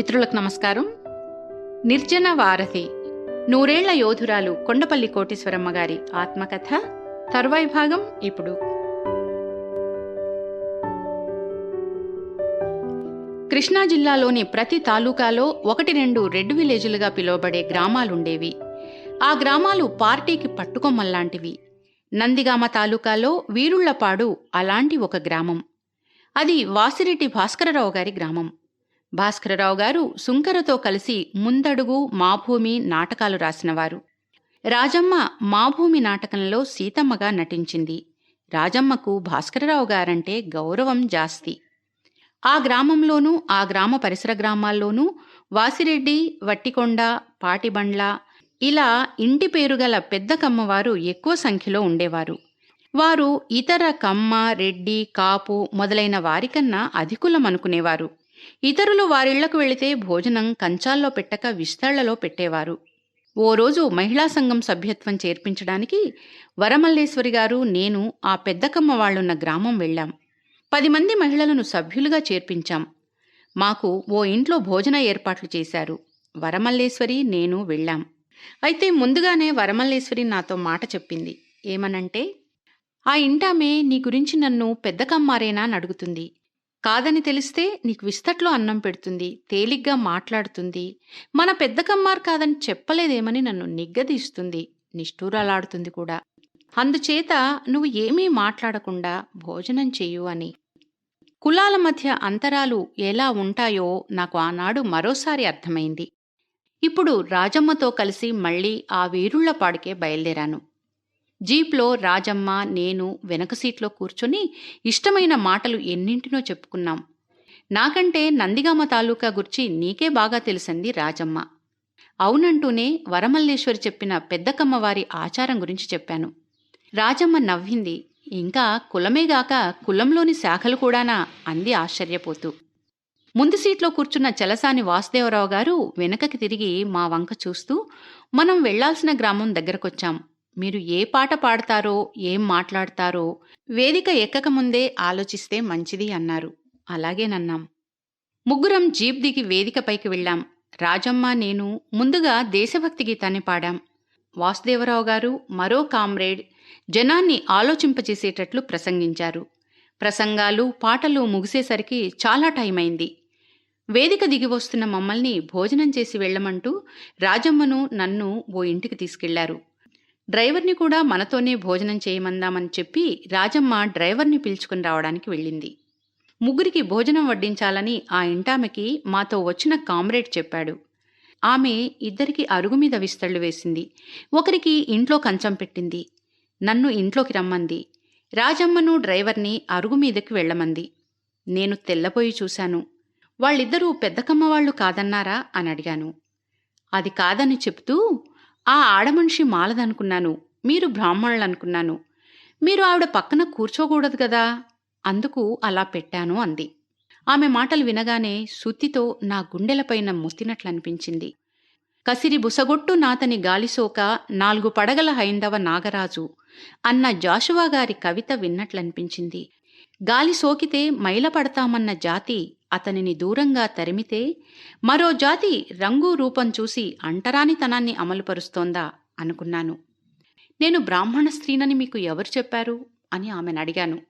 మిత్రులకు నమస్కారం. నిర్జన వారధి నూరేళ్ళ యోధురాలు కొండపల్లి కోటేశ్వరమ్మ గారి ఆత్మకథ తర్వాయి భాగం ఇప్పుడు. కృష్ణా జిల్లాలోని ప్రతి తాలూకాలో ఒకటి రెండు రెడ్ విలేజులుగా పిలువబడే గ్రామాలుండేవి. ఆ గ్రామాలు పార్టీకి పట్టుకొమ్మల్లాంటివి. నందిగామ తాలూకాలో వీరుళ్ళపాడు అలాంటి ఒక గ్రామం. అది వాసిరెడ్డి భాస్కరరావు గారి గ్రామం. భాస్కరరావు గారు సుంకరతో కలిసి ముందడుగు మాభూమి నాటకాలు రాసినవారు. రాజమ్మ మాభూమి నాటకంలో సీతమ్మగా నటించింది. రాజమ్మకు భాస్కరరావు గారంటే గౌరవం జాస్తి. ఆ గ్రామంలోనూ ఆ గ్రామ పరిసర గ్రామాల్లోనూ వాసిరెడ్డి వట్టికొండ పాటిబండ్ల ఇలా ఇంటి పేరు గల పెద్ద కమ్మవారు ఎక్కువ సంఖ్యలో ఉండేవారు. వారు ఇతర కమ్మ రెడ్డి కాపు మొదలైన వారికన్నా అధికులం అనుకునేవారు ఇతరులు వారిళ్ళకు వెళితే భోజనం కంచాల్లో పెట్టక విస్తళ్ళలో పెట్టేవారు. ఓ రోజు మహిళా సంఘం సభ్యత్వం చేర్పించడానికి వరమల్లేశ్వరి గారు నేను ఆ పెద్దకమ్మ వాళ్ళున్న గ్రామం వెళ్ళాం. పది మంది మహిళలను సభ్యులుగా చేర్పించాం. మాకు ఓ ఇంట్లో భోజన ఏర్పాట్లు చేశారు. వరమల్లేశ్వరి నేను వెళ్ళాం. అయితే ముందుగానే వరమల్లేశ్వరి నాతో మాట చెప్పింది. ఏమనంటే ఆ ఇంటామే నీ గురించి నన్ను పెద్దకమ్మారేనా అని అడుగుతుంది. కాదని తెలిస్తే నీకు విస్తట్లో అన్నం పెడుతుంది తేలిగ్గా మాట్లాడుతుంది. మన పెద్దకమ్మారు కాదని చెప్పలేదేమని నన్ను నిగ్గదీస్తుంది నిష్ఠూరాలాడుతుంది కూడా. అందుచేత నువ్వు ఏమీ మాట్లాడకుండా భోజనం చెయ్యు అని. కులాల మధ్య అంతరాలు ఎలా ఉంటాయో నాకు ఆనాడు మరోసారి అర్థమైంది. ఇప్పుడు రాజమ్మతో కలిసి మళ్ళీ ఆ వీరుళ్ళపాడుకే బయలుదేరాను. జీప్లో రాజమ్మ నేను వెనక సీట్లో కూర్చొని ఇష్టమైన మాటలు ఎన్నింటినో చెప్పుకున్నాం. నాకంటే నందిగామ తాలూకా గురించి నీకే బాగా తెలిసింది రాజమ్మ. అవునంటూనే వరమల్లేశ్వరి చెప్పిన పెద్దకమ్మవారి ఆచారం గురించి చెప్పాను. రాజమ్మ నవ్వింది. ఇంకా కులమేగాక కులంలోని శాఖలు కూడానా అంది ఆశ్చర్యపోతూ. ముందు సీట్లో కూర్చున్న చలసాని వాసుదేవరావు గారు వెనకకి తిరిగి మా వంక చూస్తూ మనం వెళ్ళాల్సిన గ్రామం దగ్గరకొచ్చాం. మీరు ఏ పాట పాడతారో ఏం మాట్లాడతారో వేదిక ఎక్కకముందే ఆలోచిస్తే మంచిది అన్నారు. అలాగేనన్నాం ముగ్గురం జీప్ దిగి వేదికపైకి వెళ్ళాం. రాజమ్మ నేను ముందుగా దేశభక్తి గీతాన్ని పాడాం. వాసుదేవరావు గారు మరో కామ్రేడ్ జనాన్ని ఆలోచింపచేసేటట్లు ప్రసంగించారు. ప్రసంగాలు పాటలు ముగిసేసరికి చాలా టైం అయింది వేదిక దిగి వస్తున్న మమ్మల్ని భోజనం చేసి వెళ్ళమంటూ రాజమ్మను నన్ను ఓ ఇంటికి తీసుకెళ్ళారు. డ్రైవర్ని కూడా మనతోనే భోజనం చేయమందామని చెప్పి రాజమ్మ డ్రైవర్ని పిలుచుకుని రావడానికి వెళ్ళింది. ముగ్గురికి భోజనం వడ్డించాలని ఆ ఇంటామెకి మాతో వచ్చిన కామ్రేడ్ చెప్పాడు. ఆమె ఇద్దరికి అరుగు మీద విస్తళ్ళు వేసింది. ఒకరికి ఇంట్లో కంచం పెట్టింది. నన్ను ఇంట్లోకి రమ్మంది. రాజమ్మను డ్రైవర్ని అరుగు మీదకి వెళ్ళమంది. నేను తెల్లపోయి చూశాను. వాళ్ళిద్దరూ పెద్దకమ్మ వాళ్ళు కాదన్నారా అని అడిగాను. అది కాదని చెప్తూ ఆ ఆడమనిషి మాలదనుకున్నాను. మీరు బ్రాహ్మణులనుకున్నాను. మీరు ఆవిడ పక్కన కూర్చోకూడదు కదా? అందుకు అలా పెట్టాను అంది. ఆమె మాటలు వినగానే సుత్తితో నా గుండెలపైన ముత్తినట్లనిపించింది. కసిరి బుసగొట్టు నాతని గాలిసోక నాలుగు పడగల హైందవ నాగరాజు అన్న జాషువా గారి కవిత విన్నట్లనిపించింది. గాలి సోకితే మైలపడతామన్న జాతి అతనిని దూరంగా తరిమితే మరో జాతి రంగు రూపం చూసి అంటరానితనాన్ని అమలుపరుస్తోందా అనుకున్నాను. నేను బ్రాహ్మణ స్త్రీనని మీకు ఎవరు చెప్పారు? అని ఆమెను అడిగాను.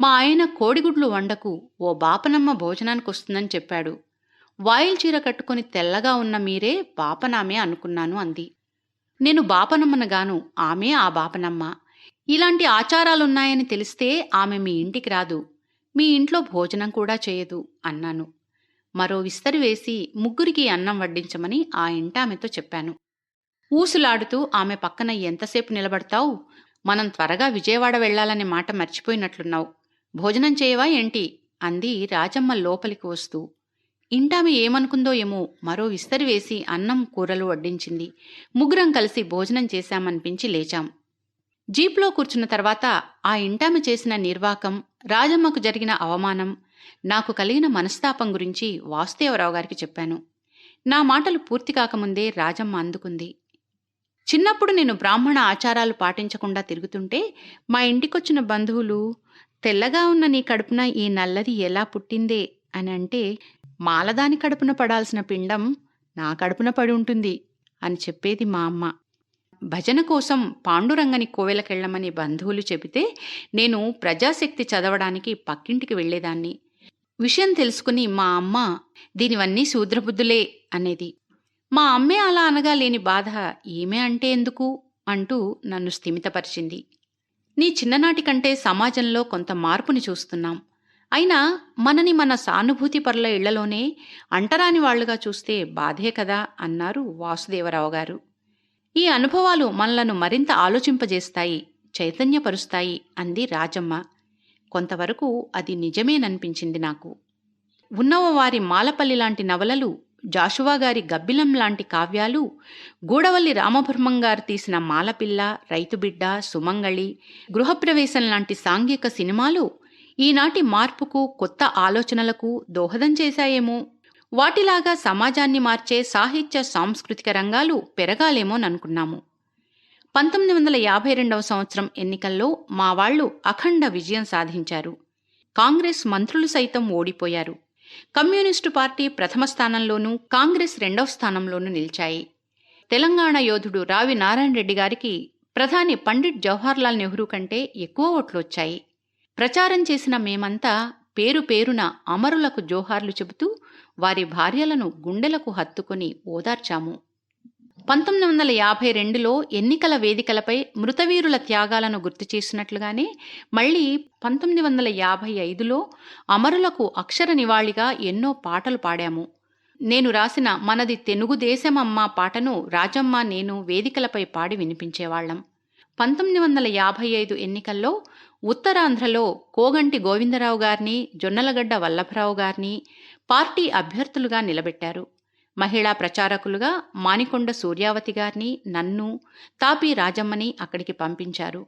మా ఆయన కోడిగుడ్లు వండకు ఓ బాపనమ్మ భోజనానికి వస్తుందని చెప్పాడు. వాయిల్ చీర కట్టుకుని తెల్లగా ఉన్న మీరే బాపనామే అనుకున్నాను అంది. నేను బాపనమ్మనగాను ఆమె ఆ బాపనమ్మ. ఇలాంటి ఆచారాలున్నాయని తెలిస్తే ఆమె మీ ఇంటికి రాదు. మీ ఇంట్లో భోజనం కూడా చేయదు అన్నాను. మరో విస్తరి వేసి ముగ్గురికి అన్నం వడ్డించమని ఆ ఇంటామెతో చెప్పాను. ఊసులాడుతూ ఆమె పక్కన ఎంతసేపు నిలబడతావు? మనం త్వరగా విజయవాడ వెళ్ళాలనే మాట మర్చిపోయినట్లున్నావు. భోజనం చేయవా ఏంటి అంది రాజమ్మ లోపలికి వస్తూ. ఇంటామె ఏమనుకుందో ఏమో మరో విస్తరి వేసి అన్నం కూరలు వడ్డించింది. ముగ్గురం కలిసి భోజనం చేశామనిపించి లేచాం. జీప్లో కూర్చున్న తర్వాత ఆ ఇంటామె చేసిన నిర్వాకం రాజమ్మకు జరిగిన అవమానం నాకు కలిగిన మనస్తాపం గురించి వాసుదేవరావు గారికి చెప్పాను. నా మాటలు పూర్తి కాకముందే రాజమ్మ అందుకుంది. చిన్నప్పుడు నేను బ్రాహ్మణ ఆచారాలు పాటించకుండా తిరుగుతుంటే మా ఇంటికొచ్చిన బంధువులు తెల్లగా ఉన్న నీ కడుపున ఈ నల్లది ఎలా పుట్టిందే? అని అంటే మాలదాని కడుపున పడాల్సిన పిండం నా కడుపున పడి ఉంటుంది అని చెప్పేది మా అమ్మ. భజన కోసం పాండురంగని కోవెలకెళ్ళమని బంధువులు చెబితే నేను ప్రజాశక్తి చదవడానికి పక్కింటికి వెళ్ళేదాన్ని. విషయం తెలుసుకుని మా అమ్మ దీనివన్నీ శూద్రబుద్ధులే అనేది. మా అమ్మే అలా అనగా లేని బాధ ఏమే అంటే ఎందుకు? అంటూ నన్ను స్థిమితపరిచింది. నీ చిన్ననాటి కంటే సమాజంలో కొంత మార్పుని చూస్తున్నాం. అయినా మనని మన సానుభూతి పరుల ఇళ్ళలోనే అంటరాని వాళ్ళుగా చూస్తే బాధే కదా అన్నారు వాసుదేవరావు గారు. ఈ అనుభవాలు మనలను మరింత ఆలోచింపజేస్తాయి చైతన్యపరుస్తాయి అంది రాజమ్మ. కొంతవరకు అది నిజమేననిపించింది నాకు. ఉన్నవ వారి మాలపల్లి లాంటి నవలలు జాషువా గారి గబ్బిలం లాంటి కావ్యాలు గూడవల్లి రామబ్రహ్మం గారు తీసిన మాలపిల్ల రైతుబిడ్డ సుమంగళి గృహప్రవేశం లాంటి సాంఘిక సినిమాలు ఈనాటి మార్పుకు కొత్త ఆలోచనలకు దోహదం చేశాయేమో వాటిలాగా సమాజాన్ని మార్చే సాహిత్య సాంస్కృతిక రంగాలు పెరగాలేమోననుకున్నాము. పంతొమ్మిది వందల యాభై రెండవ సంవత్సరం ఎన్నికల్లో మా వాళ్ళు అఖండ విజయం సాధించారు. కాంగ్రెస్ మంత్రులు సైతం ఓడిపోయారు. కమ్యూనిస్టు పార్టీ ప్రథమ స్థానంలోనూ కాంగ్రెస్ రెండవ స్థానంలోనూ నిలిచాయి. తెలంగాణ యోధుడు రావి నారాయణ రెడ్డి గారికి ప్రధాని పండిట్ జవహర్లాల్ నెహ్రూ కంటే ఎక్కువ ఓట్లొచ్చాయి. ప్రచారం చేసిన మేమంతా పేరు పేరున అమరులకు జోహార్లు చెబుతూ వారి భార్యలను గుండెలకు హత్తుకొని ఓదార్చాము. పంతొమ్మిది వందల యాభై రెండులో ఎన్నికల వేదికలపై మృతవీరుల త్యాగాలను గుర్తు చేసినట్లుగానే మళ్ళీ పంతొమ్మిది వందల యాభై ఐదులో అమరులకు అక్షర నివాళిగా ఎన్నో పాటలు పాడాము. నేను రాసిన మనది తెనుగుదేశమమ్మ పాటను రాజమ్మ నేను వేదికలపై పాడి వినిపించేవాళ్ళం పంతొమ్మిది వందల యాభై ఐదు ఎన్నికల్లో ఉత్తరాంధ్రలో కోగంటి గోవిందరావు గారిని జొన్నలగడ్డ వల్లభరావు గారిని పార్టీ అభ్యర్థులుగా నిలబెట్టారు. మహిళా ప్రచారకులుగా మానికొండ సూర్యావతి గారిని నన్ను తాపి రాజమ్మని అక్కడికి పంపించారు.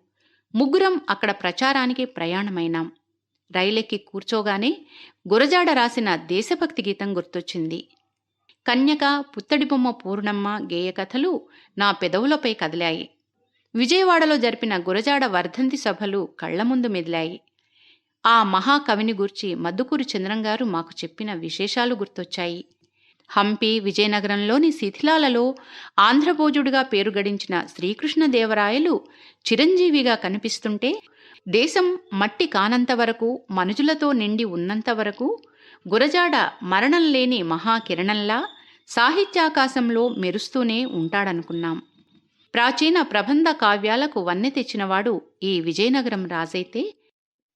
ముగ్గురం అక్కడ ప్రచారానికి ప్రయాణమైనాం. రైలెక్కి కూర్చోగానే గురజాడ రాసిన దేశభక్తి గీతం గుర్తొచ్చింది. కన్యక పుత్తడిబొమ్మ పూర్ణమ్మ గేయకథలు నా పెదవులపై కదిలాయి. విజయవాడలో జరిపిన గురజాడ వర్ధంతి సభలు కళ్ళ ముందు మెదిలాయి. ఆ మహాకవిని గూర్చి మద్దుకూరి చంద్రంగారు మాకు చెప్పిన విశేషాలు గుర్తొచ్చాయి. హంపి విజయనగరంలోని శిథిలాలలో ఆంధ్రభోజుడుగా పేరు గడించిన శ్రీకృష్ణదేవరాయలు చిరంజీవిగా కనిపిస్తుంటే దేశం మట్టి కానంత వరకు మనుజులతో నిండి ఉన్నంత వరకు గురజాడ మరణం లేని మహాకిరణంలా సాహిత్యాకాశంలో మెరుస్తూనే ఉంటాడనుకున్నాం. ప్రాచీన ప్రబంధ కావ్యాలకు వన్నె తెచ్చినవాడు ఈ విజయనగరం రాజైతే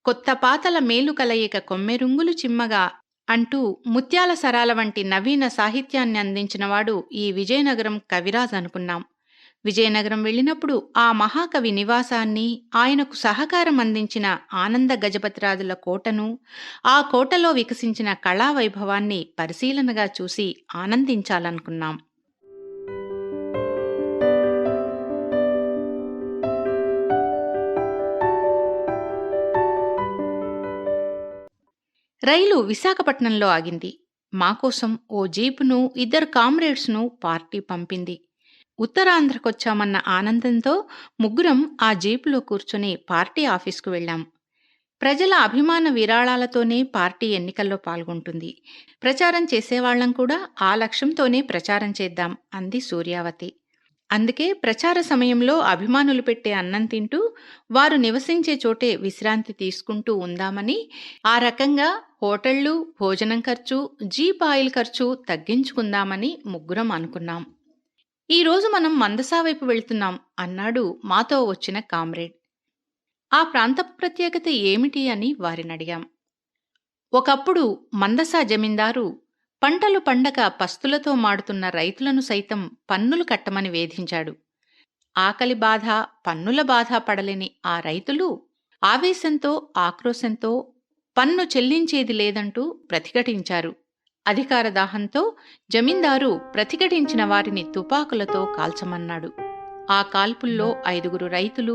కొత్త పాతల మేలు కలయిక కొమ్మెరుంగులు చిమ్మగా అంటూ ముత్యాల సరాల వంటి నవీన సాహిత్యాన్ని అందించినవాడు ఈ విజయనగరం కవిరాజ్ అనుకున్నాం. విజయనగరం వెళ్ళినప్పుడు ఆ మహాకవి నివాసాన్ని ఆయనకు సహకారం అందించిన ఆనంద గజపతిరాజుల కోటను ఆ కోటలో వికసించిన కళా వైభవాన్ని పరిశీలనగా చూసి ఆనందించాలనుకున్నాం. రైలు విశాఖపట్నంలో ఆగింది. మాకోసం ఓ జీపును ఇద్దరు కామ్రేడ్స్ను పార్టీ పంపింది. ఉత్తరాంధ్రకొచ్చామన్న ఆనందంతో ముగ్గురం ఆ జీపులో కూర్చుని పార్టీ ఆఫీస్కు వెళ్ళాం. ప్రజల అభిమాన విరాళాలతోనే పార్టీ ఎన్నికల్లో పాల్గొంటుంది. ప్రచారం చేసేవాళ్ళం కూడా ఆ లక్ష్యంతోనే ప్రచారం చేద్దాం అంది సూర్యావతి. అందుకే ప్రచార సమయంలో అభిమానులు పెట్టే అన్నం తింటూ వారు నివసించే చోటే విశ్రాంతి తీసుకుంటూ ఉందామని ఆ రకంగా హోటళ్ళు భోజనం ఖర్చు జీప్ ఆయిల్ ఖర్చు తగ్గించుకుందామని ముగ్గురం అనుకున్నాం. ఈరోజు మనం మందసా వైపు వెళ్తున్నాం అన్నాడు మాతో వచ్చిన కామ్రేడ్. ఆ ప్రాంత ప్రత్యేకత ఏమిటి అని వారిని అడిగాం. ఒకప్పుడు మందసా జమీందారు పంటలు పండక పస్తులతో మాడుతున్న రైతులను సైతం పన్నులు కట్టమని వేధించాడు. ఆకలి బాధ పన్నుల బాధ పడలేని ఆ రైతులు ఆవేశంతో ఆక్రోశంతో పన్ను చెల్లించేది లేదంటూ ప్రతిఘటించారు. అధికార దాహంతో జమీందారు ప్రతిఘటించిన వారిని తుపాకులతో కాల్చమన్నాడు. ఆ కాల్పుల్లో ఐదుగురు రైతులు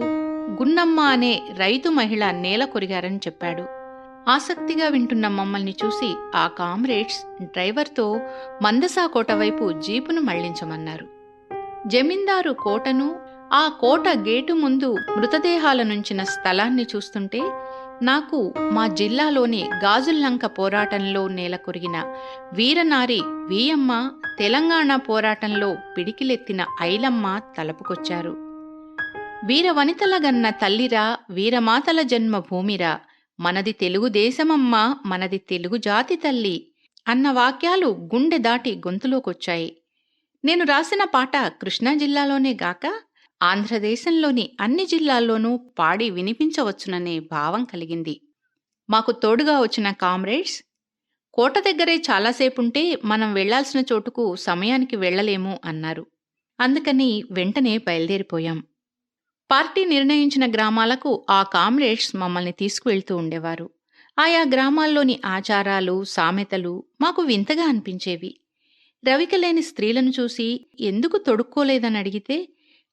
గున్నమ్మ అనే రైతు మహిళ నేల కొరిగారని చెప్పాడు. ఆసక్తిగా వింటున్న మమ్మల్ని చూసి ఆ కామ్రేడ్స్ డ్రైవర్తో మందసా కోట వైపు జీపును మళ్ళించమన్నారు. జమీందారు కోటను ఆ కోట గేటు ముందు మృతదేహాల నుంచిన స్థలాన్ని చూస్తుంటే నాకు మా జిల్లాలోని గాజుల్లంక పోరాటంలో నేలకొరిగిన వీరనారి వీయమ్మ తెలంగాణ పోరాటంలో పిడికిలెత్తిన ఐలమ్మ తలపుకొచ్చారు. వీర వనితల గన్న తల్లిరా వీరమాతల జన్మభూమిరా మనది తెలుగుదేశమమ్మ మనది తెలుగు జాతి తల్లి అన్న వాక్యాలు గుండె దాటి గొంతులోకొచ్చాయి. నేను రాసిన పాట కృష్ణా జిల్లాలోనే గాక ఆంధ్రదేశంలోని అన్ని జిల్లాల్లోనూ పాడి వినిపించవచ్చుననే భావం కలిగింది. మాకు తోడుగా వచ్చిన కామ్రేడ్స్ కోట దగ్గరే చాలాసేపుంటే మనం వెళ్ళాల్సిన చోటుకు సమయానికి వెళ్ళలేము అన్నారు. అందుకని వెంటనే బయలుదేరిపోయాం. పార్టీ నిర్ణయించిన గ్రామాలకు ఆ కామ్రేడ్స్ మమ్మల్ని తీసుకువెళ్తూ ఉండేవారు. ఆయా గ్రామాల్లోని ఆచారాలు సామెతలు మాకు వింతగా అనిపించేవి. రవిక లేని స్త్రీలను చూసి ఎందుకు తొడుక్కోలేదని అడిగితే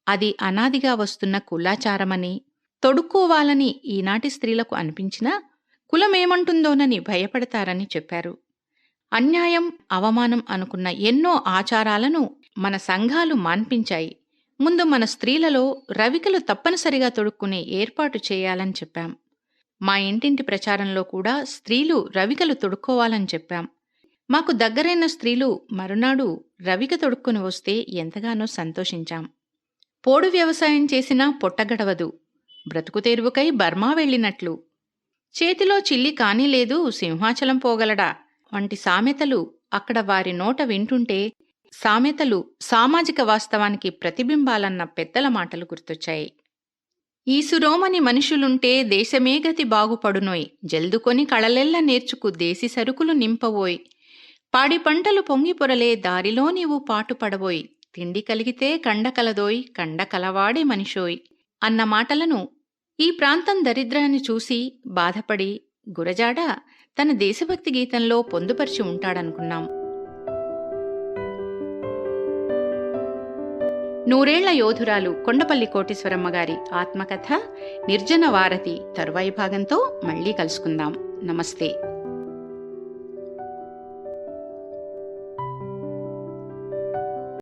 అది అనాదిగా వస్తున్న కులాచారమని తొడుక్కోవాలని ఈనాటి స్త్రీలకు అనిపించినా కులమేమంటుందోనని భయపడతారని చెప్పారు. అన్యాయం అవమానం అనుకున్న ఎన్నో ఆచారాలను మన సంఘాలు మాన్పించాయి. ముందు మన స్త్రీలలో రవికలు తప్పనిసరిగా తొడుక్కునే ఏర్పాటు చేయాలని చెప్పాం. మా ఇంటింటి ప్రచారంలో కూడా స్త్రీలు రవికలు తొడుక్కోవాలని చెప్పాం. మాకు దగ్గరైన స్త్రీలు మరునాడు రవిక తొడుక్కుని వస్తే ఎంతగానో సంతోషించాం. పోడు వ్యవసాయం చేసినా పొట్టగడవదు. బ్రతుకు తెరువుకై బర్మా వెళ్ళినట్లు. చేతిలో చిల్లి కానీ లేదు సింహాచలం పోగలడా? వంటి సామెతలు అక్కడ వారి నోట వింటుంటే సామెతలు సామాజిక వాస్తవానికి ప్రతిబింబాలన్న పెద్దల మాటలు గుర్తొచ్చాయి. ఈసురోమని మనుషులుంటే దేశమే గతి బాగుపడునోయ్ జల్దుకొని కళలెల్ల నేర్చుకు దేశి సరుకులు నింపవోయ్. పాడి పంటలు పొంగి పొరలే దారిలో నీవు పాటుపడబోయ్ తిండి కలిగితే కండ కలదోయ్ కండ కలవాడే మనిషోయ్ అన్న మాటలను ఈ ప్రాంతం దరిద్రాన్ని చూసి బాధపడి గురజాడ తన దేశభక్తి గీతంలో పొందుపరిచి ఉంటాడనుకున్నాం. నూరేళ్ళ యోధురాలు కొండపల్లి కోటేశ్వరమ్మ గారి ఆత్మకథ నిర్జన వారతి తరువాయి భాగంతో మళ్ళీ కలుసుకుందాం. నమస్తే.